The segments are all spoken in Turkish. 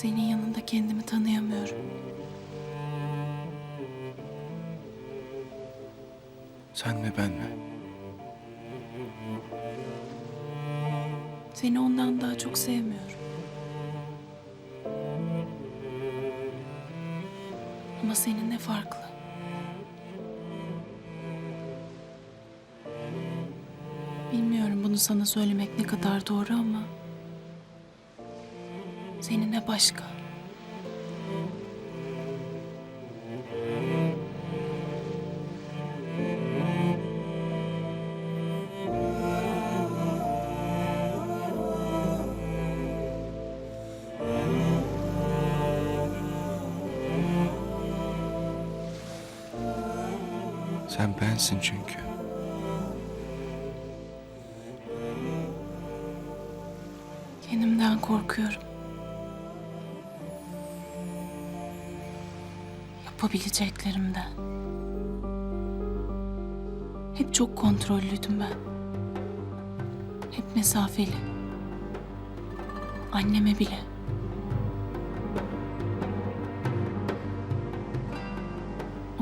Senin yanında kendimi tanıyamıyorum. Sen mi ben mi? Seni ondan daha çok sevmiyorum. Ama seninle farklı. Bilmiyorum bunu sana söylemek ne kadar doğru ama... Başka. Sen bensin çünkü. Kendimden korkuyorum. Yapabileceklerimden. Hep çok kontrollüydüm ben. Hep mesafeli. Anneme bile.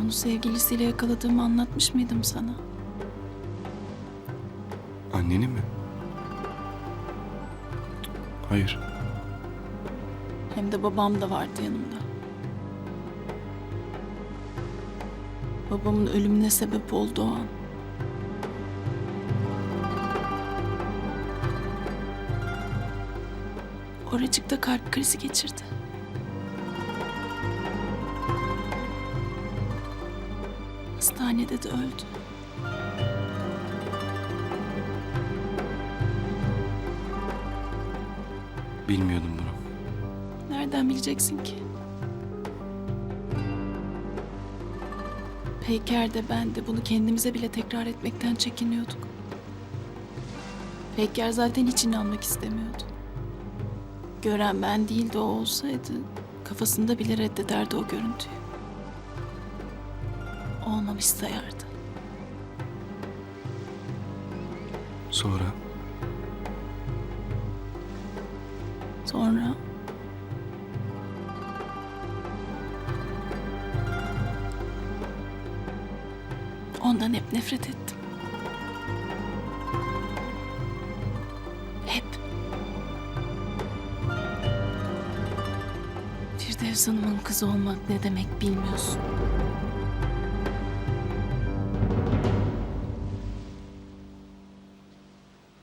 Onu sevgilisiyle yakaladığımı anlatmış mıydım sana? Anneni mi? Hayır. Hem de babam da vardı yanımda. Babamın ölümüne sebep oldu o an. Oracıkta kalp krizi geçirdi. Hastanede de öldü. Bilmiyordum bunu. Nereden bileceksin ki? Peyker de ben de bunu kendimize bile tekrar etmekten çekiniyorduk. Peyker zaten hiç inanmak istemiyordu. Gören ben değil de o olsaydı kafasında bile reddederdi o görüntüyü. Olmamış sayardı. Sonra Sonra ondan hep nefret ettim. Hep. Firdevs Hanım'ın kızı olmak ne demek bilmiyorsun.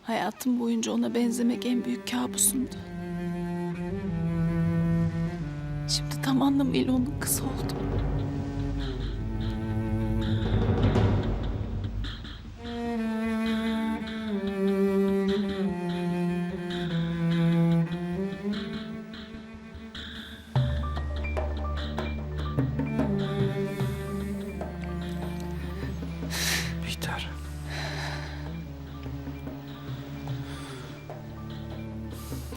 Hayatım boyunca ona benzemek en büyük kabusumdu. Şimdi tam anlamıyla onun kızı oldum.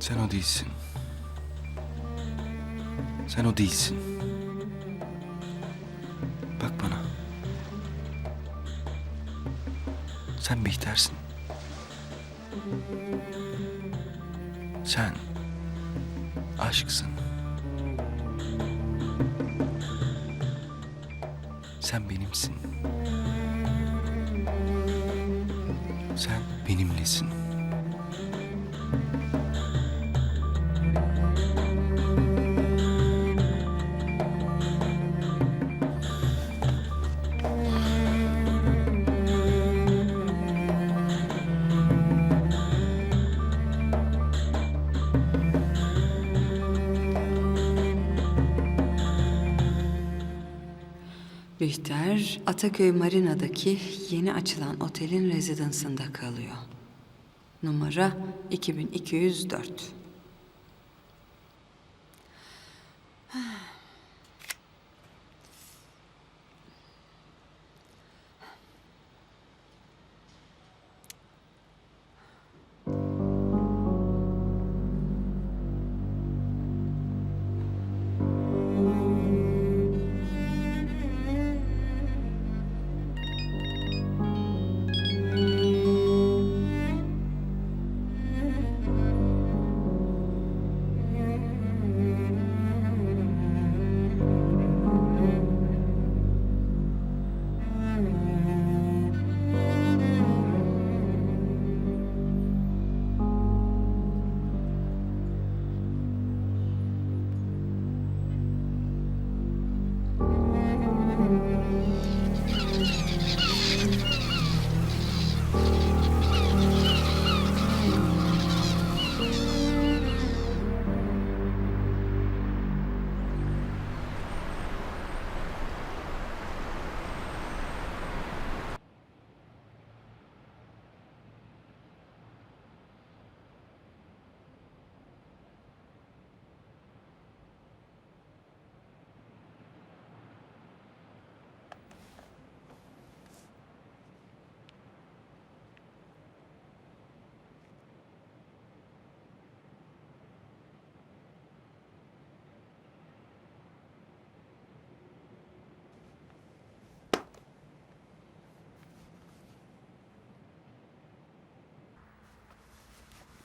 Sen o değilsin. Sen o değilsin. Bak bana. Sen Bihter'sin. Sen aşksın. Sen benimsin. Sen benimlesin. Bihter, Ataköy Marina'daki yeni açılan otelin rezidansında kalıyor. Numara 2204.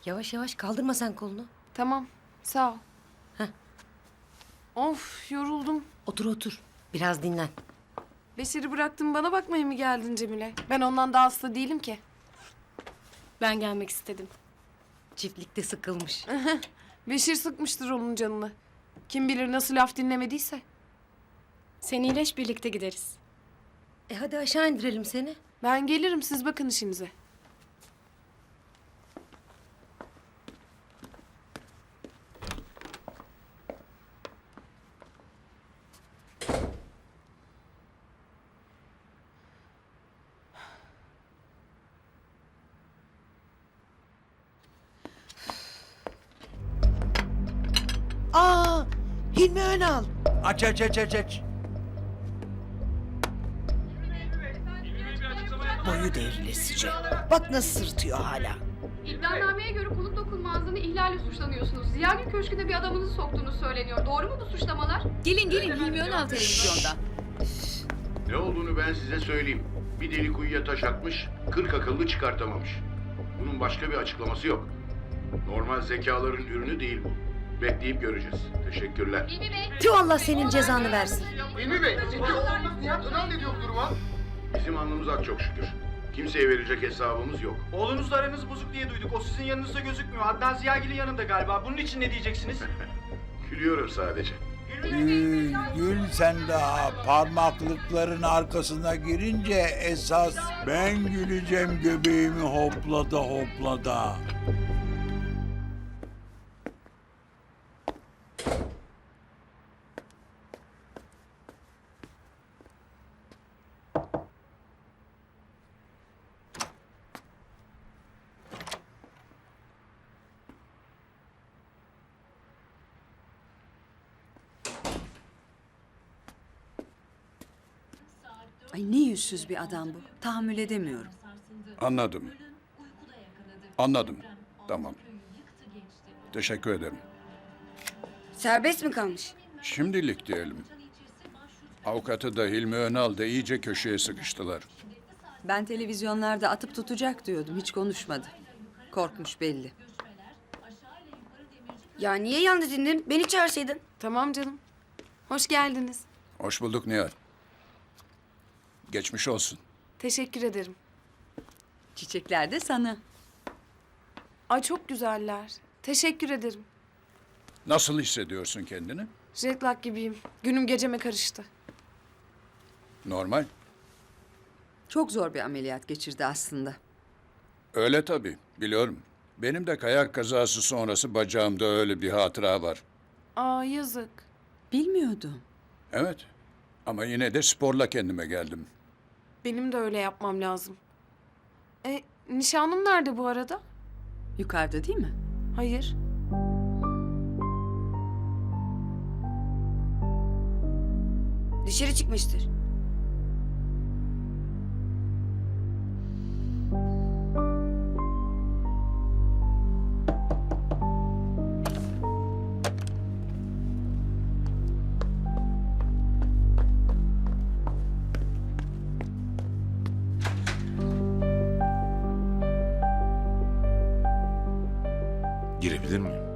Yavaş yavaş kaldırma sen kolunu. Tamam. Sağ ol. Heh. Of yoruldum. Otur otur. Biraz dinlen. Beşir'i bıraktın bana bakmaya mı geldin Cemile? Ben ondan daha hasta değilim ki. Ben gelmek istedim. Çiftlikte sıkılmış. Beşir sıkmıştır onun canını. Kim bilir nasıl laf dinlemediyse. Sen iyileş birlikte gideriz. E hadi aşağı indirelim seni. Ben gelirim siz bakın işinize. Aa, Hilmi Önal. Aç aç aç aç aç. Boyu devrilesice. Bak nasıl sırtıyor hala. İddianameye göre konut dokunmazlığını ihlalle suçlanıyorsunuz. Ziyagil Köşkü'ne bir adamınızı soktuğunuz söyleniyor. Doğru mu bu suçlamalar? Gelin gelin Hilmi Önal televizyonda. Ne olduğunu ben size söyleyeyim. Bir deli kuyuya taş atmış, kırk akıllı çıkartamamış. Bunun başka bir açıklaması yok. Normal zekaların ürünü değil bu. Bekleyip göreceğiz. Teşekkürler. Hilmi Bey. Tüh Allah senin cezanı versin. Bizim alnımız ak çok şükür. Kimseye verecek hesabımız yok. Oğlunuzla aranız bozuk diye duyduk. O sizin yanınızda gözükmüyor. Adnan Ziyagil'in yanında galiba. Bunun için ne diyeceksiniz? Gülüyorum sadece. Gül, gül sen daha parmaklıkların arkasına girince esas ben güleceğim göbeğimi hoplada hoplada. Ay ne yüzsüz bir adam bu. Tahammül edemiyorum. Anladım. Anladım. Tamam. Teşekkür ederim. Serbest mi kalmış? Şimdilik diyelim. Avukatı da Hilmi Önal da iyice köşeye sıkıştılar. Ben televizyonlarda atıp tutacak diyordum. Hiç konuşmadı. Korkmuş belli. Ya niye yalnız indin? Beni çağırsaydın. Tamam canım. Hoş geldiniz. Hoş bulduk Nihal. Geçmiş olsun. Teşekkür ederim. Çiçekler de sana. Ay çok güzeller. Teşekkür ederim. Nasıl hissediyorsun kendini? Jet lag gibiyim. Günüm geceme karıştı. Normal. Çok zor bir ameliyat geçirdi aslında. Öyle tabii, biliyorum. Benim de kayak kazası sonrası bacağımda öyle bir hatıra var. Aa yazık. Bilmiyordum. Evet. Ama yine de sporla kendime geldim. Benim de öyle yapmam lazım. E, nişanlım nerede bu arada? Yukarıda değil mi? Hayır. Dışarı çıkmıştır. morning.